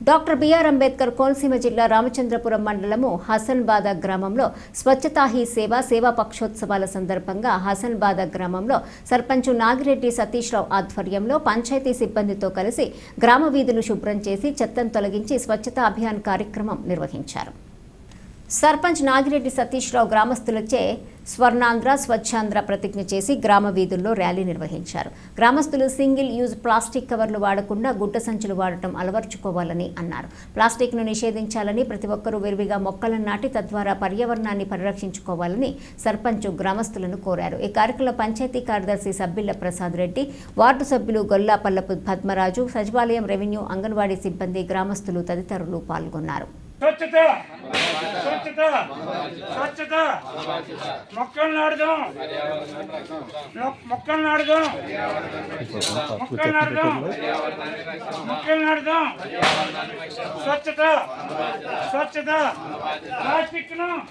Doctor BR Ambedkar Konaseema జిల్లా రామచంద్రపురం మండలము హసన్బాద గ్రామంలో స్వచ్ఛతా హీ సేవ సేవా పక్షోత్సవాల సందర్భంగా హసన్బాద గ్రామంలో సర్పంచ్ నాగిరెడ్డి సతీష్ రావు ఆధ్వర్యంలో పంచాయతీ సిబ్బందితో కలిసి గ్రామ వీధులు శుభ్రం చేసి చెత్తను తొలగించి స్వచ్ఛతా అభియాన్ కార్యక్రమం నిర్వహించారు. సర్పంచ్ నాగిరెడ్డి సతీష్ రావు గ్రామస్తులచే స్వర్ణాంధ్ర స్వచ్ఛాంధ్ర ప్రతిజ్ఞ చేసి గ్రామ వీధుల్లో ర్యాలీ నిర్వహించారు. గ్రామస్తులు సింగిల్ యూజ్ ప్లాస్టిక్ కవర్లు వాడకుండా గుడ్డ సంచులు వాడటం అలవర్చుకోవాలని అన్నారు. ప్లాస్టిక్ను నిషేధించాలని ప్రతి ఒక్కరూ విరివిగా మొక్కలను నాటి తద్వారా పర్యావరణాన్ని పరిరక్షించుకోవాలని సర్పంచ్ గ్రామస్తులను కోరారు. ఈ కార్యక్రమంలో పంచాయతీ కార్యదర్శి సబ్బిళ్ళ ప్రసాద్ రెడ్డి వార్డు సభ్యులు గొల్లాపల్లపు పద్మరాజు సచివాలయం రెవెన్యూ అంగన్వాడీ సిబ్బంది గ్రామస్తులు తదితరులు పాల్గొన్నారు. స్వచ్ఛత. స్వచ్ఛత. స్వచ్ఛత. మొక్కలు నాడుదాం మొ- మొక్కలు నాడుదాం మొక్కలు నాడుదాం మొక్కలు నాడుదాం స్వచ్ఛత. స్వచ్ఛత. ప్లాస్టిక్ను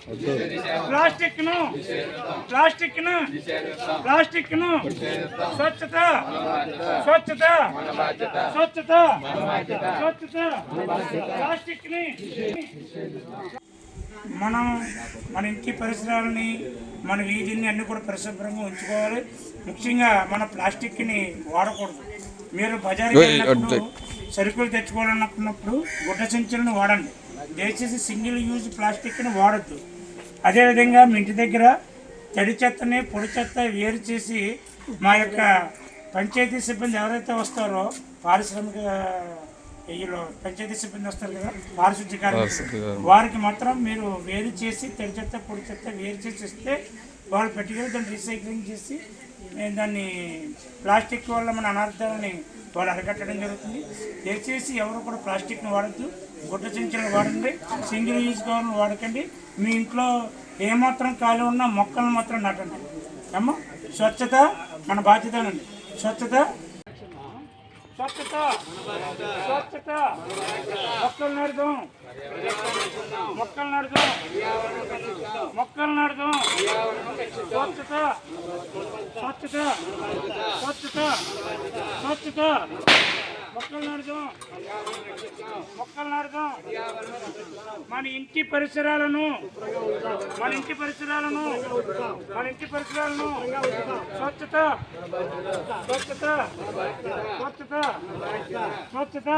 ప్లాస్టిక్ను ప్లాస్టిక్ను ప్లాస్టిక్ను స్వచ్ఛత. స్వచ్ఛత. స్వచ్ఛత. స్వచ్ఛత. ప్లాస్టిక్ని మనం మన ఇంటి పరిసరాలని మన వీధిని అన్ని కూడా పరిశుభ్రంగా ఉంచుకోవాలి. ముఖ్యంగా మన ప్లాస్టిక్ని వాడకూడదు. మీరు బజార్కి వెళ్ళినప్పుడు సరుకులు తెచ్చుకోవాలనుకున్నప్పుడు గుడ్డ సంచులను వాడండి. దయచేసి సింగిల్ యూజ్ ప్లాస్టిక్ని వాడద్దు. అదేవిధంగా మీ ఇంటి దగ్గర తడి చెత్తని పొడి చెత్త వేరు చేసి మా యొక్క పంచాయతీ సిబ్బంది ఎవరైతే వస్తారో పారిశ్రామిక వీళ్ళు పంచాయతీ సిబ్బంది వస్తారు కదా పారిశుద్ధ్య కార్మికులు. వారికి మాత్రం మీరు వేరు చేసి తడి చెత్త పొడి చెత్త వేరు చేసి ఇస్తే వాళ్ళు పెట్టుకెళ్ళి దాన్ని రీసైక్లింగ్ చేసి నేను దాన్ని ప్లాస్టిక్ వల్ల మన అనార్థాలని వాళ్ళు అరికట్టడం జరుగుతుంది. దయచేసి ఎవరు కూడా ప్లాస్టిక్ని వాడద్దు గుడ్డ చెంచులను వాడండి సింగిల్ యూజ్ కవర్లు వాడకండి. మీ ఇంట్లో ఏమాత్రం ఖాళీ ఉన్నా మొక్కలను మాత్రం నాటండి. అమ్మ స్వచ్ఛత మన బాధ్యతనండి స్వచ్ఛత స్వచ్ఛత. స్వచ్ఛత. మొక్కలు నడుదాం మొక్కలు నడుదాం మొక్కలు నడుదాం స్వచ్ఛత. స్వచ్ఛత. స్వచ్ఛత. స్వచ్ఛత. మొక్కలు నడుదాం మొక్కలు నడుదాం మన ఇంటి పరిసరాలను మన ఇంటి పరిసరాలను మన ఇంటి పరిసరాలను స్వచ్ఛత. స్వచ్ఛత. స్వచ్ఛత స్వచ్ఛత